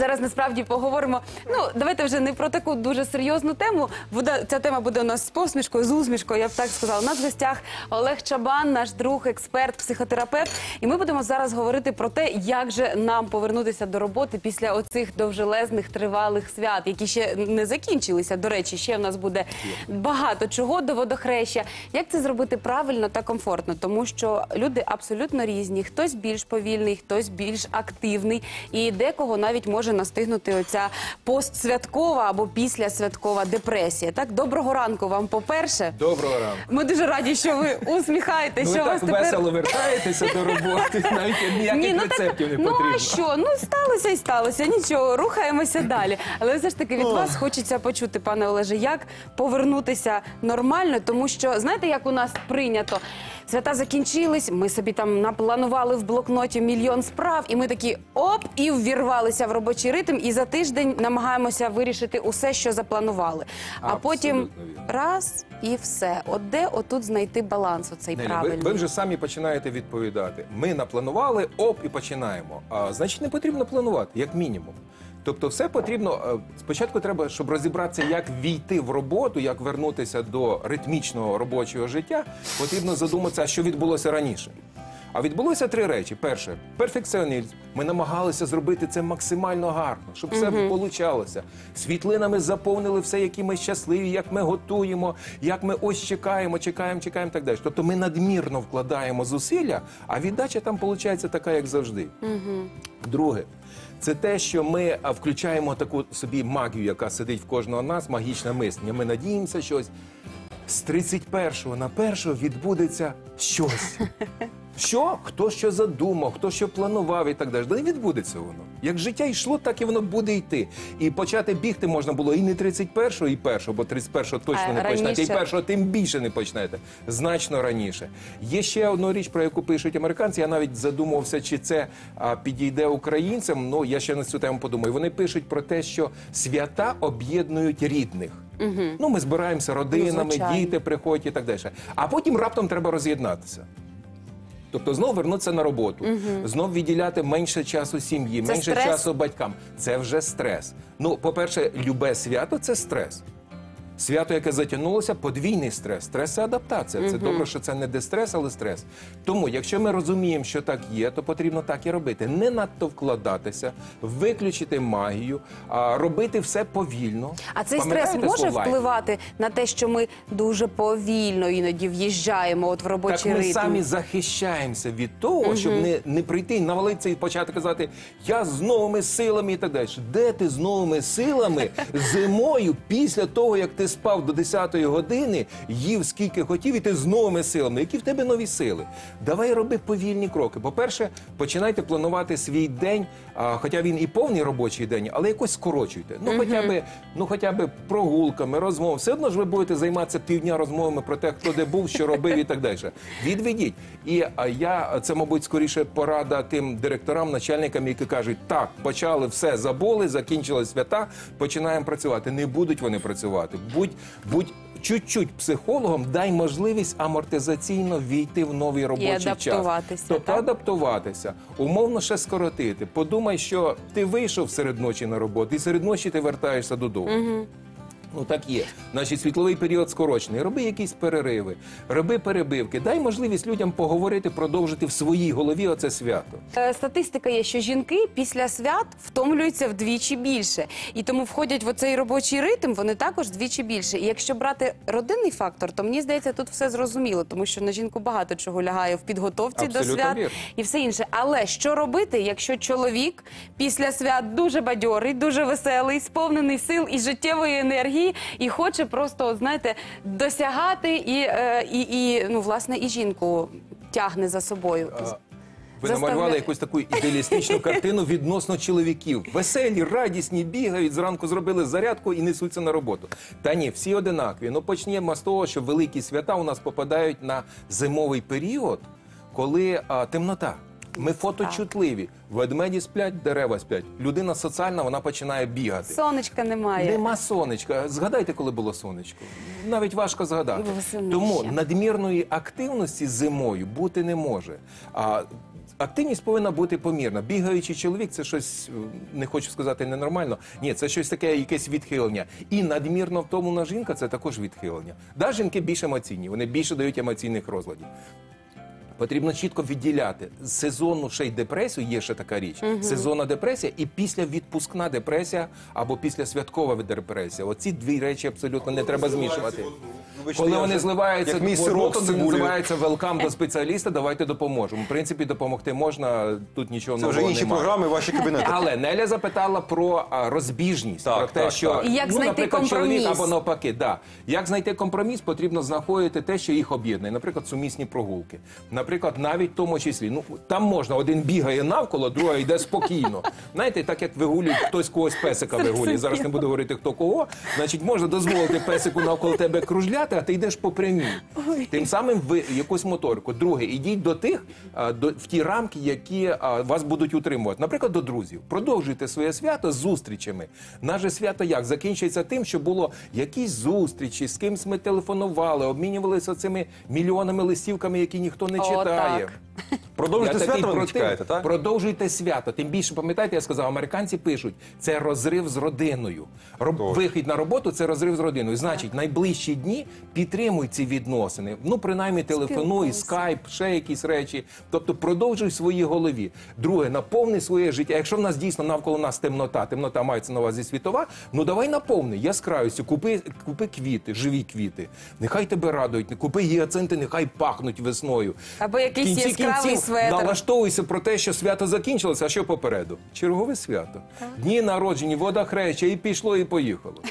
Зараз насправді поговоримо. Ну, давайте вже не про таку дуже серйозну тему. Буде, ця тема буде у нас з посмішкою, з усмішкою, я б так сказала. У нас в гостях Олег Чабан, наш друг, експерт, психотерапевт. І ми будемо зараз говорити про те, як же нам повернутися до роботи після оцих довжелезних тривалих свят, які ще не закінчилися. До речі, ще в нас буде багато чого до водохреща. Як це зробити правильно та комфортно? Тому що люди абсолютно різні. Хтось більш повільний, хтось більш активний, і декого навіть може настигнути оця постсвяткова або післясвяткова депресія. Так, доброго ранку вам. По перше, Доброго ранку. ми дуже раді, що ви усміхаєтесь. Ну, ви що у так тепер весело вертаєтеся до роботи, навіть ніяких ну, так, рецептів не ну а що? Ну сталося і сталося. Нічого, рухаємося далі. Але все ж таки від вас хочеться почути, пане Олеже, як повернутися нормально, тому що знаєте, як у нас прийнято. Свята закінчились, ми собі там напланували в блокноті мільйон справ, і ми такі оп, і ввірвалися в робочий ритм, і за тиждень намагаємося вирішити усе, що запланували. А потім вірно. раз і все. От де отут знайти баланс, оцей Нелі, ви, правильний? ви вже самі починаєте відповідати. Ми напланували, оп, і починаємо. А значить, не потрібно планувати, як мінімум. Тобто, все потрібно е, спочатку треба, щоб розібратися, як війти в роботу, як вернутися до ритмічного робочого життя. Потрібно задуматися, що відбулося раніше. А відбулося три речі: перше перфекціонізм. Ми намагалися зробити це максимально гарно, щоб все получалося. Світлинами заповнили все, які ми щасливі, як ми готуємо, як ми ось чекаємо, чекаємо, чекаємо. Так далі. Тобто ми надмірно вкладаємо зусилля, а віддача там виходить така, як завжди. Друге, це те, що ми включаємо таку собі магію, яка сидить в кожного нас, магічне мислення. Ми надіємося щось. З 31 на 1 відбудеться щось. Що? Хто що задумав, хто що планував і так далі. Да не відбудеться воно. Як життя йшло, так і воно буде йти. І почати бігти можна було і не 31-го, і 1-го, бо 31-го точно А не почнете, і раніше? 1-го тим більше не почнете. Значно раніше. Є ще одна річ, про яку пишуть американці. Я навіть задумався, чи це а, підійде українцям. Ну я ще на цю тему подумаю. Вони пишуть про те, що свята об'єднують рідних. Ну, ми збираємося родинами, звичайно. діти приходять і так далі. А потім раптом треба роз'єднатися. Тобто знов вернутися на роботу, знов відділяти менше часу сім'ї, менше стрес? часу батькам. Це вже стрес. Ну, по-перше, любе свято це стрес. Свято, яке затягнулося, подвійний стрес. Стрес це адаптація. Це добре, що це не дистрес, але стрес. Тому, якщо ми розуміємо, що так є, то потрібно так і робити. Не надто вкладатися, виключити магію, а робити все повільно. А цей Пам'ятаєте стрес може слово «лайф»? впливати на те, що ми дуже повільно іноді в'їжджаємо от в Так робочий ми ритм. самі захищаємося від того, щоб не, не прийти і навалитися і почати казати, я з новими силами і так далі. Де ти з новими силами зимою після того, як ти спав до 10-ї години, їв скільки хотів, і ти з новими силами? Які в тебе нові сили? Давай роби повільні кроки. По-перше, починайте планувати свій день, а, хоча він і повний робочий день, але якось скорочуйте. Ну, хоча б, ну, хоча б прогулками, розмов. Все одно ж ви будете займатися півдня розмовами про те, хто де був, що робив і так далі. Відведіть. І а, я це, мабуть, скоріше порада тим директорам, начальникам, які кажуть, так, почали все, забули, закінчили свята, починаємо працювати. Не будуть вони працювати. Будь, будь чуть-чуть психологом, дай можливість амортизаційно війти в новий робочий час. адаптуватися, Тобто так? адаптуватися, умовно ще скоротити. Подумай, що ти вийшов серед ночі на роботу, і серед ночі ти вертаєшся додому. Ну так є. Значить, світловий період скорочений. Роби якісь перериви, роби перебивки. Дай можливість людям поговорити, продовжити в своїй голові оце свято. Е, Статистика є, що жінки після свят втомлюються вдвічі більше, і тому входять в оцей робочий ритм. Вони також вдвічі більше. І якщо брати родинний фактор, то мені здається, тут все зрозуміло, тому що на жінку багато чого лягає в підготовці до свят вірно. і все інше. Але що робити, якщо чоловік після свят дуже бадьорий, дуже веселий, сповнений сил і життєвої енергії, і хоче просто, знаєте, досягати і, е, і, і ну власне і жінку тягне за собою. Ви намалювали якусь таку ідеалістичну картину відносно чоловіків. Веселі, радісні, бігають, зранку зробили зарядку і несуться на роботу. Та ні, всі одинакові. Ну почнемо з того, що великі свята у нас попадають на зимовий період, коли а, темнота. Ми фоточутливі. Ведмеді сплять, дерева сплять. Людина соціальна, вона починає бігати. Сонечка немає. Нема сонечка. Згадайте, коли було сонечко. Навіть важко згадати. Восени Тому ще. надмірної активності зимою бути не може. А активність повинна бути помірна. Бігаючий чоловік це щось, е, не хочу сказати ненормально. Ні, це щось таке, якесь відхилення. І надмірно втомлена жінка це також відхилення. Да, жінки більш емоційні, вони більше дають емоційних розладів. Потрібно чітко відділяти сезонну ще й депресію. Є ще така річ. Сезонна депресія і після відпускна депресія або після святкова депресія. Оці дві речі абсолютно не треба змішувати. Вибачте, Коли вони вже- зливаються як мій сирок з то називається велкам до спеціаліста. Давайте допоможемо. В принципі, допомогти можна. Тут нічого Це вже інші немає. програми, ваші кабінети. Але Неля запитала про розбіжність, Так, про те, так, що так. І як ну, знайти наприклад, компроміс. чоловік або навпаки, да. Як знайти компроміс, потрібно знаходити те, що їх об'єднує. Наприклад, сумісні прогулки. Наприклад, навіть в тому числі, ну там можна, один бігає навколо, другий йде спокійно. Знаєте, так як вигулюють хтось когось песика вигулює. Зараз не буду говорити хто кого. Значить, можна дозволити песику навколо тебе кружляти, а ти йдеш по прямій. Тим самим ви якусь моторику. Друге, ідіть до тих, до, в ті рамки, які а, вас будуть утримувати. Наприклад, до друзів. Продовжуйте своє свято з зустрічами. Наше свято як закінчується тим, що було якісь зустрічі, з кимсь ми телефонували, обмінювалися цими мільйонами листівками, які ніхто не О, читає. Так. Продовжуйте Я такий свято, ви не чекаєте, так? Продовжуйте свято. Тим більше, пам'ятаєте, я сказав, американці пишуть, це розрив з родиною. Роб... Точно. Вихід на роботу це розрив з родиною. Значить, найближчі дні підтримуй ці відносини. Ну, принаймні, телефонуй, Спілкуйся. скайп, ще якісь речі. Тобто продовжуй в своїй голові. Друге, наповни своє життя. Якщо в нас дійсно навколо нас темнота, темнота мається на увазі світова, ну давай наповни яскравістю, купи, купи квіти, живі квіти. Нехай тебе радують, купи гіацинти, нехай пахнуть весною. Або якийсь кінці яскравий кінців светр. Налаштовуйся про те, що свято закінчилося, а що попереду? Чергове свято. Дні народжені, вода хреща, і пішло, і поїхало.